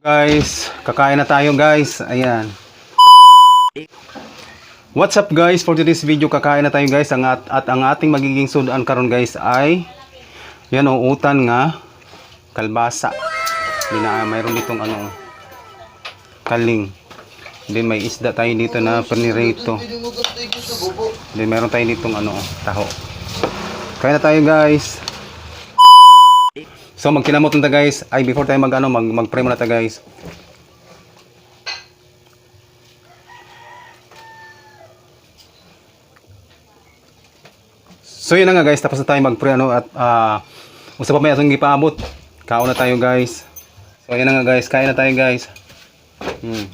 Guys, kakain na tayo guys. Ayan. What's up guys? For today's video, kakain na tayo guys. Ang at, at ang ating magiging sudan karon guys ay yan o, utan nga kalbasa. Bina, mayroon ditong ano kaling. Then may isda tayo dito na panirito. Then meron tayo ditong ano taho. Kain na tayo guys. So magkinamot na guys. Ay before tayo mag ano mag mag-pray muna ta guys. So yun na nga guys, tapos na tayo mag-pray ano at ah usa pa may atong gipaabot. Kaon na tayo guys. So yun na nga guys, kain na tayo guys. Hmm.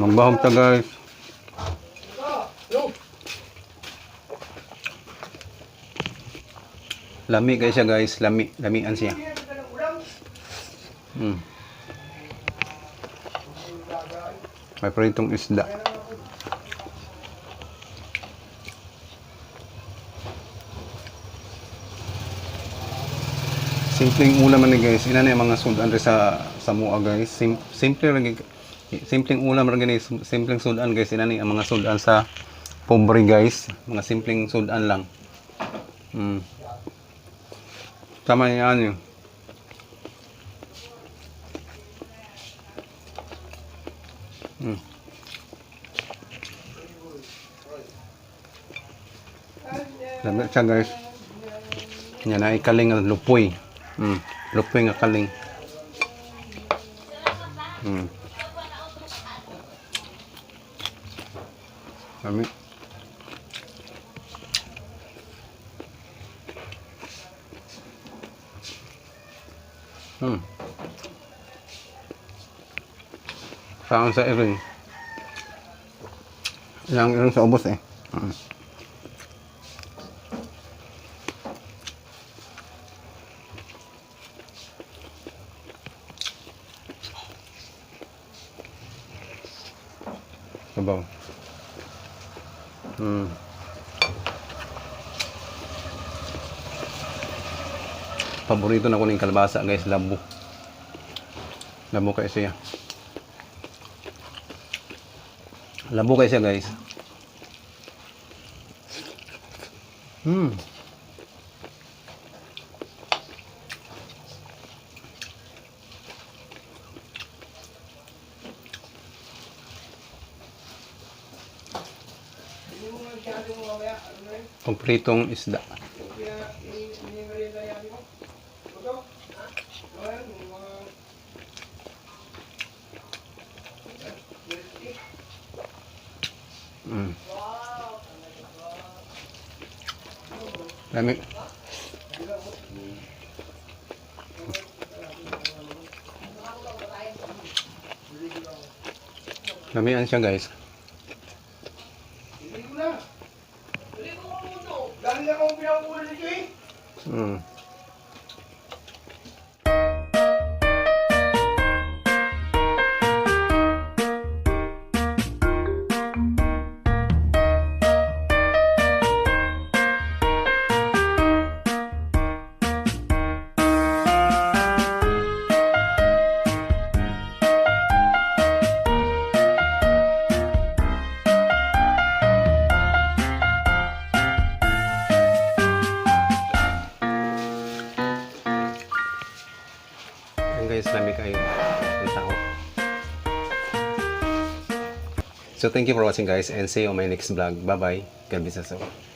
Magbahog ta guys. Lami guys siya guys, lami, lamian siya. Hmm. May pritong isda. Simpleng ulam man guys. Ina na mga sudan sa sa mua guys. Sim, simple lang simpleng ulam rin gani simpleng sudan guys. Ina ni ang mga sudan sa pobre guys. Mga simpleng sudan lang. Hmm. Tama yan yun. Hmm. Siya guys. Yan ay kaling at lupoy. Hmm. Lupoy nga kaling. Hmm. Lamig. Hmm. Saan sa iring? Yang iring sa ubos eh. Hmm. Sabaw. Hmm. Paborito na ko ng kalabasa guys, labo. Labo kayo siya. Labo kayo siya guys. Hmm. Pagpritong isda. Mm. Lami. Lamian siya guys. Dami na akong pinakakulo dito eh. Mm. Guys, lami kayo ng tao. So thank you for watching guys and see you on my next vlog. Bye bye. God bless us all.